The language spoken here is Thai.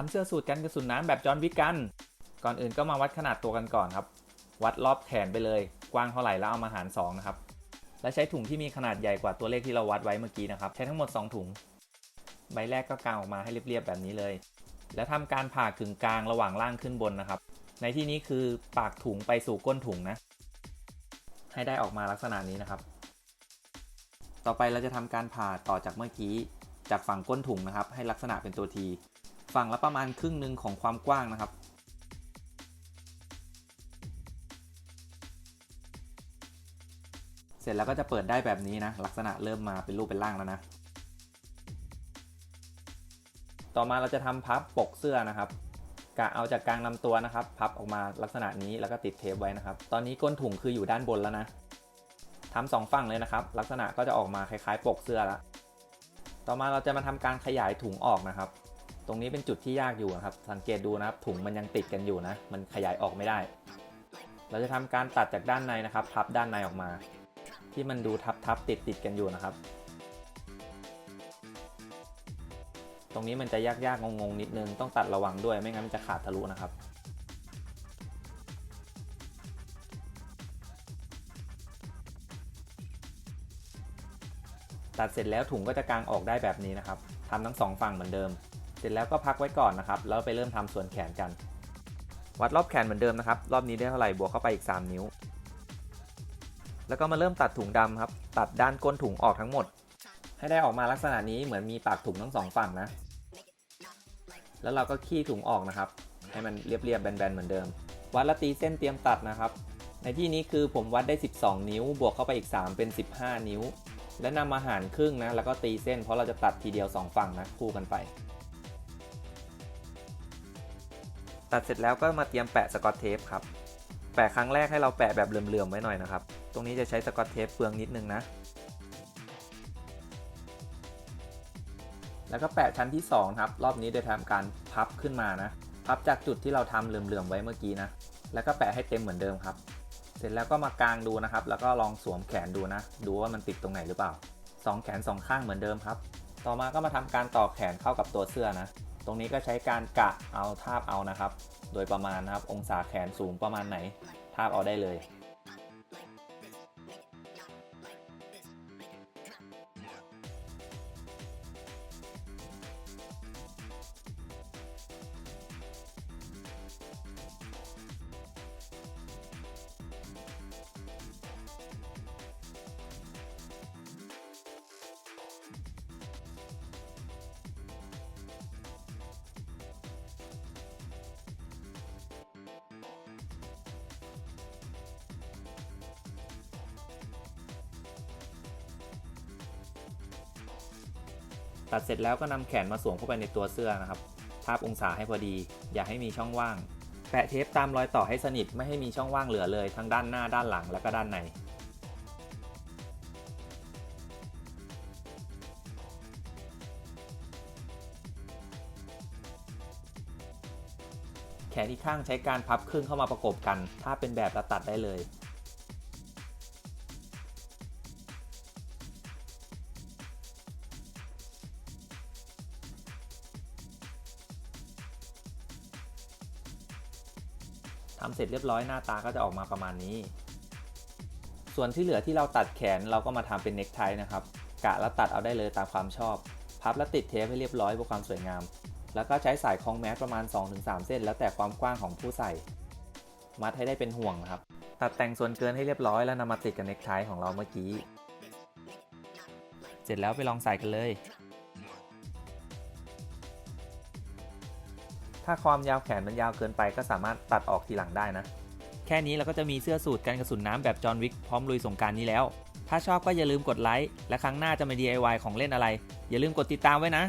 ทำเสื้อสูทกันกระสุนน้ำแบบจอห์นวิกกัน ก่อนอื่นก็มาวัดขนาดตัวกันก่อนครับ วัดรอบแขนไปเลย กว้างเท่าไหร่แล้วเอามาหาร2นะครับ และใช้ถุงที่มีขนาดใหญ่กว่าตัวเลขที่เราวัดไว้เมื่อกี้นะครับ ใช้ทั้งหมด 2 ถุง ใบแรกก็กางออกมาให้เรียบๆแบบนี้เลย แล้วทำการผ่ากึ่งกลางระหว่างล่างขึ้นบนนะครับ ในที่นี้คือปากถุงไปสู่ก้นถุงนะ ให้ได้ออกมาลักษณะนี้นะครับ ต่อไปเราจะทำการผ่าต่อจากเมื่อกี้จากฝั่งก้นถุงนะครับ ให้ลักษณะเป็นตัวที ฝั่งละประมาณครึ่งหนึ่งของความกว้างนะครับ เสร็จแล้วก็จะเปิดได้แบบนี้นะ ลักษณะเริ่มมาเป็นรูปเป็นร่างแล้วนะ ต่อมาเราจะทำพับปกเสื้อนะครับกะเอาจากกลางลำตัวนะครับ พับออกมาลักษณะนี้แล้วก็ติดเทปไว้นะครับ ตอนนี้ก้นถุงคืออยู่ด้านบนแล้วนะทำสองฝั่งเลยนะครับ ลักษณะก็จะออกมาคล้ายๆ ปกเสื้อแล้วต่อมาเราจะมาทำการขยายถุงออกนะครับ ตรงนี้เป็นจุดที่ยากอยู่นะครับ สังเกตดูนะครับถุงมันยังติดกันอยู่นะ มันขยายออกไม่ได้ เราจะทำการตัดจากด้านในนะครับ พับด้านในออกมา ที่มันดูทับๆติดติดกันอยู่นะครับ ตรงนี้มันจะยากๆงงๆนิดนึงต้องตัดระวังด้วยไม่งั้นมันจะขาดทะลุนะครับตัดเสร็จแล้วถุงก็จะกางออกได้แบบนี้นะครับทำทั้งสองฝั่งเหมือนเดิม เสร็จแล้วก็พักไว้ก่อนนะครับ แล้วไปเริ่มทำส่วนแขนกัน วัดรอบแขนเหมือนเดิมนะครับ รอบนี้ได้เท่าไหร่บวกเข้าไปอีก 3 นิ้ว แล้วก็มาเริ่มตัดถุงดำครับ ตัดด้านก้นถุงออกทั้งหมด ให้ได้ออกมาลักษณะนี้เหมือนมีปากถุงทั้งสองฝั่งนะ แล้วเราก็ขี้ถุงออกนะครับ ให้มันเรียบๆแบนๆเหมือนเดิม วัดและตีเส้นเตรียมตัดนะครับ ในที่นี้คือผมวัดได้ 12 นิ้ว บวกเข้าไปอีก 3 เป็น 15 นิ้ว และนำมาหารครึ่งนะ แล้วก็ตีเส้น เพราะเราจะตัดทีเดียว 2 ฝั่งนะคู่กันไป ตัดเสร็จแล้วก็มาเตรียมแปะสกอตเทปครับ แปะครั้งแรกให้เราแปะแบบเหลื่อมๆไว้หน่อยนะครับ ตรงนี้จะใช้สกอตเทปเปลืองนิดนึงนะ แล้วก็แปะชั้นที่2ครับ รอบนี้โดยทำการพับขึ้นมานะ พับจากจุดที่เราทำเหลื่อมๆไว้เมื่อกี้นะ แล้วก็แปะให้เต็มเหมือนเดิมครับ เสร็จแล้วก็มากางดูนะครับ แล้วก็ลองสวมแขนดูนะ ดูว่ามันติดตรงไหนหรือเปล่าสองแขนสองข้างเหมือนเดิมครับ ต่อมาก็มาทำการต่อแขนเข้ากับตัวเสื้อนะ ตรงนี้ก็ใช้การกะเอาทาบเอานะครับ โดยประมาณนะครับ องศาแขนสูงประมาณไหน ทาบเอาได้เลย ตัดเสร็จแล้วก็นำแขนมาสวมเข้าไปในตัวเสื้อนะครับ ทาบองศาให้พอดี อย่าให้มีช่องว่าง แปะเทปตามรอยต่อให้สนิทไม่ให้มีช่องว่างเหลือเลย ทั้งด้านหน้าด้านหลังและก็ด้านในแขนอีกข้างใช้การพับครึ่งเข้ามาประกบกัน ถ้าเป็นแบบเราตัดได้เลย ทำเสร็จเรียบร้อยหน้าตาก็จะออกมาประมาณนี้ ส่วนที่เหลือที่เราตัดแขนเราก็มาทำเป็นเน็กไทนะครับ กะแล้วตัดเอาได้เลยตามความชอบ พับและติดเทปให้เรียบร้อยเพื่อความสวยงาม แล้วก็ใช้สายคล้องแมสประมาณ 2-3 เส้น แล้วแต่ความกว้างของผู้ใส่ มัดให้ได้เป็นห่วงครับ ตัดแต่งส่วนเกินให้เรียบร้อยแล้วนำมาติดกับเน็กไทของเราเมื่อกี้ เสร็จแล้วไปลองใส่กันเลย ถ้าความยาวแขนมันยาวเกินไปก็สามารถตัดออกทีหลังได้นะ แค่นี้เราก็จะมีเสื้อสูทกันกระสุนน้ำแบบจอห์นวิกพร้อมลุยสงกรารนี้แล้ว ถ้าชอบก็อย่าลืมกดไลค์และครั้งหน้าจะมา DIY ของเล่นอะไร อย่าลืมกดติดตามไว้นะ